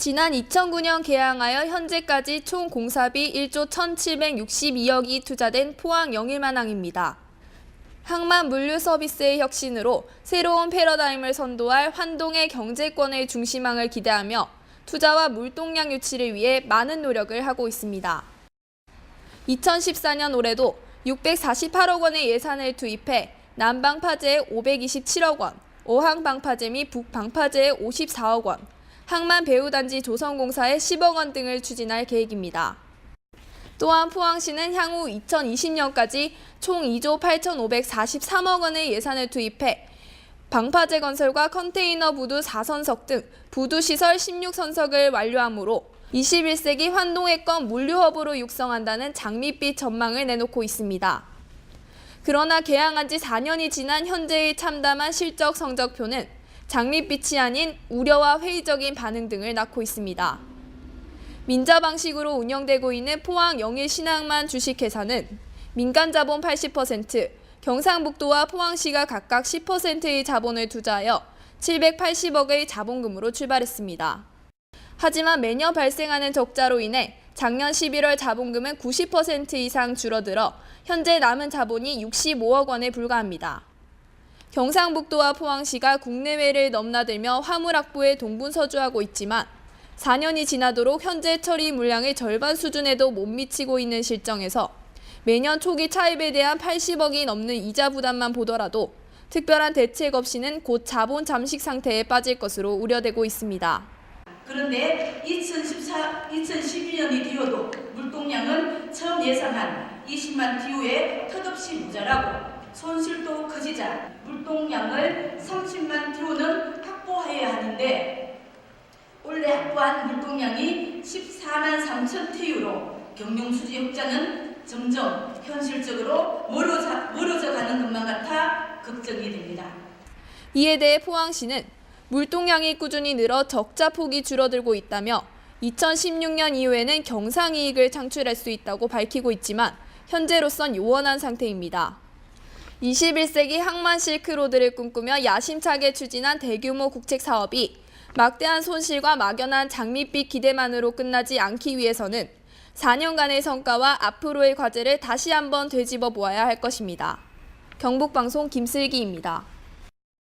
지난 2009년 개항하여 현재까지 총 공사비 1조 1,762억이 투자된 포항 영일만항입니다. 항만 물류 서비스의 혁신으로 새로운 패러다임을 선도할 환동의 경제권의 중심항을 기대하며 투자와 물동량 유치를 위해 많은 노력을 하고 있습니다. 2014년 올해도 648억 원의 예산을 투입해 남방파제에 527억 원, 어항방파제 및 북방파제에 54억 원, 항만 배후단지 조성공사에 10억 원 등을 추진할 계획입니다. 또한 포항시는 향후 2020년까지 총 2조 8,543억 원의 예산을 투입해 방파제 건설과 컨테이너 부두 4선석 등 부두 시설 16선석을 완료하므로 21세기 환동해권 물류허브로 육성한다는 장밋빛 전망을 내놓고 있습니다. 그러나 개항한 지 4년이 지난 현재의 참담한 실적 성적표는 장밋빛이 아닌 우려와 회의적인 반응 등을 낳고 있습니다. 민자 방식으로 운영되고 있는 포항 영일 신항만 주식회사는 민간 자본 80%, 경상북도와 포항시가 각각 10%의 자본을 투자하여 780억의 자본금으로 출발했습니다. 하지만 매년 발생하는 적자로 인해 작년 11월 자본금은 90% 이상 줄어들어 현재 남은 자본이 65억 원에 불과합니다. 경상북도와 포항시가 국내외를 넘나들며 화물 확보에 동분서주하고 있지만 4년이 지나도록 현재 처리 물량의 절반 수준에도 못 미치고 있는 실정에서 매년 초기 차입에 대한 80억이 넘는 이자 부담만 보더라도 특별한 대책 없이는 곧 자본 잠식 상태에 빠질 것으로 우려되고 있습니다. 그런데 2014, 2012년이 되어도 물동량은 처음 예상한 20만 TU에 턱없이 모자라고 손실도 커지자 물동량을 30만 TU는 확보해야 하는데 올해 확보한 물동량이 14만 3천 TU로 경영 수지 흑자는 점점 현실적으로 멀어져, 멀어져 가는 것만 같아 걱정이 됩니다. 이에 대해 포항시는 물동량이 꾸준히 늘어 적자 폭이 줄어들고 있다며 2016년 이후에는 경상이익을 창출할 수 있다고 밝히고 있지만 현재로선 요원한 상태입니다. 21세기 항만 실크로드를 꿈꾸며 야심차게 추진한 대규모 국책 사업이 막대한 손실과 막연한 장밋빛 기대만으로 끝나지 않기 위해서는 4년간의 성과와 앞으로의 과제를 다시 한번 되짚어 보아야 할 것입니다. 경북방송 김슬기입니다.